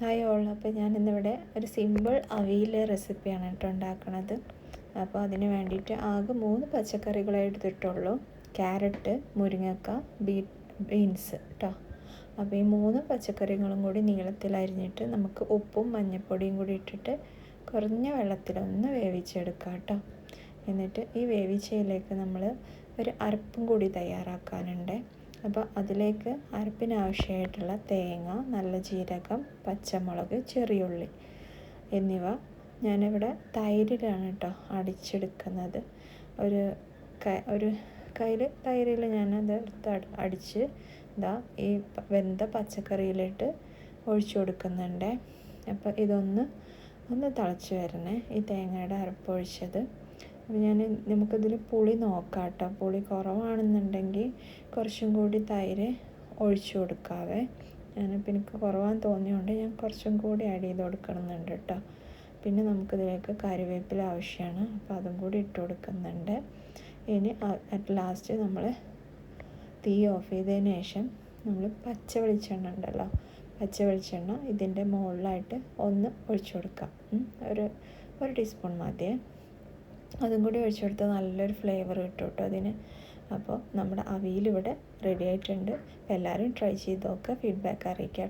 Hi all അപ്പോൾ ഞാനിന്നിവിടെ ഒരു സിമ്പിൾ അവിയൽ റെസിപ്പിയാണ് കേട്ടോ ഉണ്ടാക്കണത്. അപ്പോൾ അതിന് വേണ്ടിയിട്ട് ആകെ മൂന്ന് പച്ചക്കറികളെ എടുത്തിട്ടുള്ളൂ ക്യാരറ്റ് മുരിങ്ങക്ക ബീറ്റ് ബീൻസ് കേട്ടോ. അപ്പോൾ ഈ മൂന്ന് പച്ചക്കറികളും കൂടി നീളത്തിൽ അരിഞ്ഞിട്ട് നമുക്ക് ഉപ്പും മഞ്ഞൾപ്പൊടിയും കൂടി ഇട്ടിട്ട് കുറഞ്ഞ വെള്ളത്തിലൊന്ന് വേവിച്ചെടുക്കാം കേട്ടോ. എന്നിട്ട് ഈ വേവിച്ചയിലേക്ക് നമ്മൾ ഒരു അരപ്പും കൂടി തയ്യാറാക്കാനുണ്ട്. അപ്പോൾ അതിലേക്ക് അരപ്പിനാവശ്യമായിട്ടുള്ള തേങ്ങ നല്ല ജീരകം പച്ചമുളക് ചെറിയുള്ളി എന്നിവ ഞാനിവിടെ തൈരിലാണ് കേട്ടോ അടിച്ചെടുക്കുന്നത്. ഒരു ഒരു കയ്യിൽ തൈരിൽ ഞാനത് എടുത്ത് അടിച്ച് ഇതാ ഈ വെന്ത പച്ചക്കറിയിലിട്ട് ഒഴിച്ചു കൊടുക്കുന്നുണ്ട്. അപ്പോൾ ഇതൊന്ന് ഒന്ന് തിളച്ച് വരണേ ഈ തേങ്ങയുടെ അരപ്പൊഴിച്ചത്. അപ്പോൾ ഞാൻ നമുക്കിതിൽ പുളി നോക്കാം കേട്ടോ പുളി കുറവാണെന്നുണ്ടെങ്കിൽ കുറച്ചും കൂടി തൈര് ഒഴിച്ചു കൊടുക്കാവേ. ഞാനിപ്പോൾ എനിക്ക് കുറവാന്ന് തോന്നിയതുകൊണ്ട് ഞാൻ കുറച്ചും കൂടി ആഡ് ചെയ്ത് കൊടുക്കണമെന്നുണ്ട് കേട്ടോ പിന്നെ നമുക്കിതിലേക്ക് കറിവേപ്പില ആവശ്യമാണ് അപ്പോൾ അതും കൂടി ഇട്ട് കൊടുക്കുന്നുണ്ട്. ഇനി അറ്റ് ലാസ്റ്റ് നമ്മൾ തീ ഓഫ് ചെയ്തതിന് ശേഷം നമ്മൾ പച്ച വെളിച്ചെണ്ണ ഉണ്ടല്ലോ. പച്ച വെളിച്ചെണ്ണ ഇതിന്റെ മുകളിലായിട്ട് ഒന്ന് ഒഴിച്ചു കൊടുക്കാം. ഒരു ഒരു ടീസ്പൂൺ മതിയേ. അതും കൂടി ഒഴിച്ചു നല്ലൊരു ഫ്ലേവർ കിട്ടും കേട്ടോ അതിന്. അപ്പോൾ നമ്മുടെ അവിയൽ ഇവിടെ റെഡി ആയിട്ടുണ്ട്. എല്ലാവരും ട്രൈ ചെയ്ത് നോക്കുക ഫീഡ്ബാക്ക് അറിയിക്കാം.